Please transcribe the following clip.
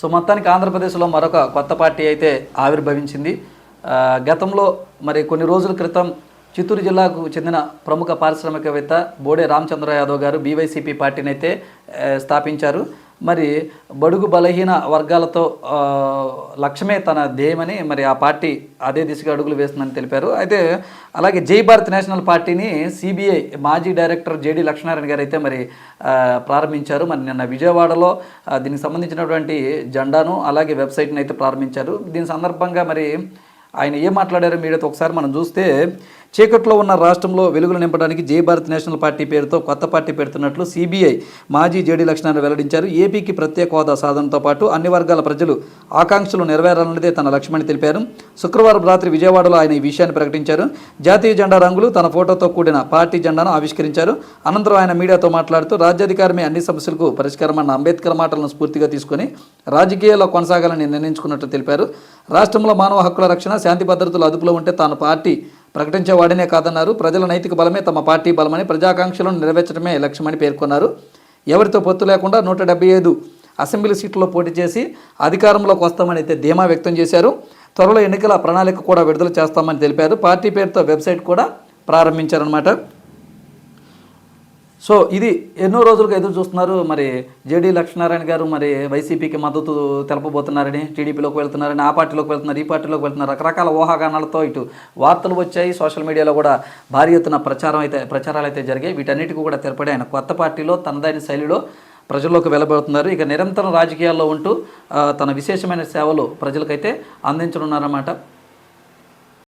So మొత్తానికి ఆంధ్రప్రదేశ్లో మరొక కొత్త పార్టీ అయితే ఆవిర్భవించింది. గతంలో మరి కొన్ని రోజుల క్రితం చిత్తూరు జిల్లాకు చెందిన ప్రముఖ పారిశ్రామికవేత్త బోడే రామచంద్ర యాదవ్ గారు బీవైసీపీ పార్టీని అయితే స్థాపించారు. మరి బడుగు బలహీన వర్గాలతో లక్ష్యమే తన ధ్యేయమని మరి ఆ పార్టీ అదే దిశగా అడుగులు వేస్తుందని తెలిపారు. అయితే అలాగే జై భారత్ నేషనల్ పార్టీని సిబిఐ మాజీ డైరెక్టర్ జేడి లక్ష్మీనారాయణ గారు అయితే మరి ప్రారంభించారు. మరి నిన్న విజయవాడలో దీనికి సంబంధించినటువంటి జెండాను అలాగే వెబ్సైట్ని అయితే ప్రారంభించారు. దీని సందర్భంగా మరి ఆయన ఏం మాట్లాడారో మీడియాతో ఒకసారి మనం చూస్తే చీకట్లో ఉన్న రాష్ట్రంలో వెలుగులు నింపడానికి జై భారత్ నేషనల్ పార్టీ పేరుతో కొత్త పార్టీ పెడుతున్నట్లు సిబిఐ మాజీ జేడీ లక్ష్మణ్ వెల్లడించారు. ఏపీకి ప్రత్యేక హోదా సాధనతో పాటు అన్ని వర్గాల ప్రజలు ఆకాంక్షలు నెరవేరాలన్నదే తన లక్ష్యమని తెలిపారు. శుక్రవారం రాత్రి విజయవాడలో ఆయన ఈ విషయాన్ని ప్రకటించారు. జాతీయ జెండా రంగులు తన ఫోటోతో కూడిన పార్టీ జెండాను ఆవిష్కరించారు. అనంతరం ఆయన మీడియాతో మాట్లాడుతూ రాజ్యాధికారమే అన్ని సమస్యలకు పరిష్కారమన్న అంబేద్కర్ మాటలను స్ఫూర్తిగా తీసుకొని రాజకీయాల్లో కొనసాగాలని నిర్ణయించుకున్నట్లు తెలిపారు. రాష్ట్రంలో మానవ హక్కుల రక్షణ శాంతి భద్రతలు అదుపులో ఉంటే తాను పార్టీ ప్రకటించేవాడినే కాదన్నారు. ప్రజల నైతిక బలమే తమ పార్టీ బలమని ప్రజాకాంక్షలను నెరవేర్చడమే లక్ష్యమని పేర్కొన్నారు. ఎవరితో పొత్తు లేకుండా నూట డెబ్బై ఐదు అసెంబ్లీ సీట్లలో పోటీ చేసి అధికారంలోకి వస్తామని అయితే ధీమా వ్యక్తం చేశారు. త్వరలో ఎన్నికల ప్రణాళిక కూడా విడుదల చేస్తామని తెలిపారు. పార్టీ పేరుతో వెబ్సైట్ కూడా ప్రారంభించారనమాట సో ఇది ఎన్నో రోజులుగా ఎదురు చూస్తున్నారు. మరి జేడీ లక్ష్మీనారాయణ గారు మరి వైసీపీకి మద్దతు తెలపబోతున్నారని టీడీపీలోకి వెళ్తున్నారని ఆ పార్టీలోకి వెళ్తున్నారు ఈ పార్టీలోకి వెళ్తున్నారు రకరకాల ఊహాగానాలతో ఇటు వార్తలు వచ్చాయి. సోషల్ మీడియాలో కూడా భారీ ఎత్తున ప్రచారం అయితే ప్రచారాలు అయితే జరిగాయి. వీటన్నిటికీ కూడా తెరపడి ఆయన కొత్త పార్టీలో తనదైన శైలిలో ప్రజల్లోకి వెళ్ళబడుతున్నారు ఇక నిరంతరం రాజకీయాల్లో ఉంటూ తన విశేషమైన సేవలు ప్రజలకైతే అందించనున్నారన్నమాట.